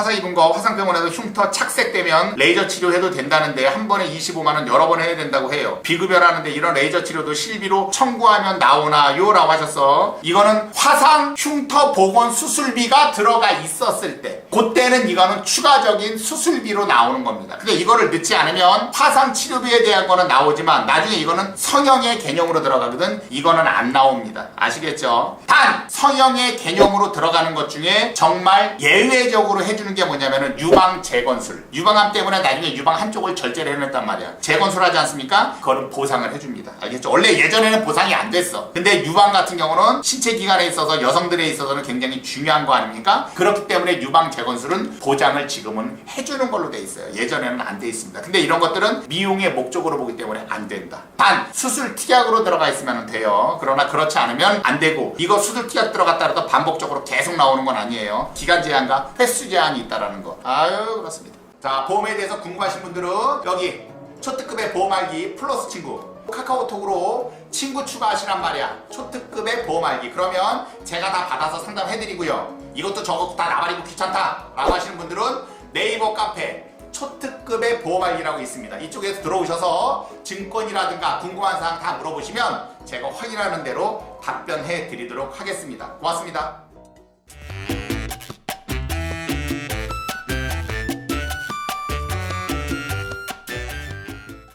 화상 입은 거 화상병원에서 흉터 착색되면 레이저 치료해도 된다는데 한 번에 25만 원 여러 번 해야 된다고 해요. 비급여라는데 이런 레이저 치료도 실비로 청구하면 나오나요 라고 하셨어. 이거는 화상 흉터 복원 수술비가 들어가 있었을 때 그때는 이거는 추가적인 수술비로 나오는 겁니다. 근데 이거를 넣지 않으면 화상 치료비에 대한 거는 나오지만 나중에 이거는 성형의 개념으로 들어가거든 이거는 안 나옵니다. 아시겠죠? 단 성형의 개념으로 들어가는 것 중에 정말 예외적으로 해주 는 게 뭐냐면은 유방 재건술. 유방암 때문에 나중에 유방 한쪽을 절제를 해냈단 말이야. 재건술 하지 않습니까? 그거는 보상을 해줍니다. 알겠죠? 원래 예전에는 보상이 안 됐어. 근데 유방 같은 경우는 신체 기관에 있어서 여성들에 있어서는 굉장히 중요한 거 아닙니까? 그렇기 때문에 유방 재건술은 보장을 지금은 해주는 걸로 돼 있어요. 예전에는 안 돼 있습니다. 근데 이런 것들은 미용의 목적으로 보기 때문에 안 된다. 단 수술 특약으로 들어가 있으면 돼요. 그러나 그렇지 않으면 안 되고 이거 수술 특약 들어갔다 라도 반복적으로 계속 나오는 건 아니에요. 기간 제한과 횟수 제한이 있다라는 거. 아유 그렇습니다. 자 보험에 대해서 궁금하신 분들은 여기 초특급의 보험 알기 플러스 친구 카카오톡으로 친구 추가하시란 말이야. 초특급의 보험 알기. 그러면 제가 다 받아서 상담해드리고요. 이것도 저것도 다 나발이고 귀찮다. 라고 하시는 분들은 네이버 카페 초특급의 보험 알기라고 있습니다. 이쪽에서 들어오셔서 증권이라든가 궁금한 사항 다 물어보시면 제가 확인하는 대로 답변해 드리도록 하겠습니다. 고맙습니다.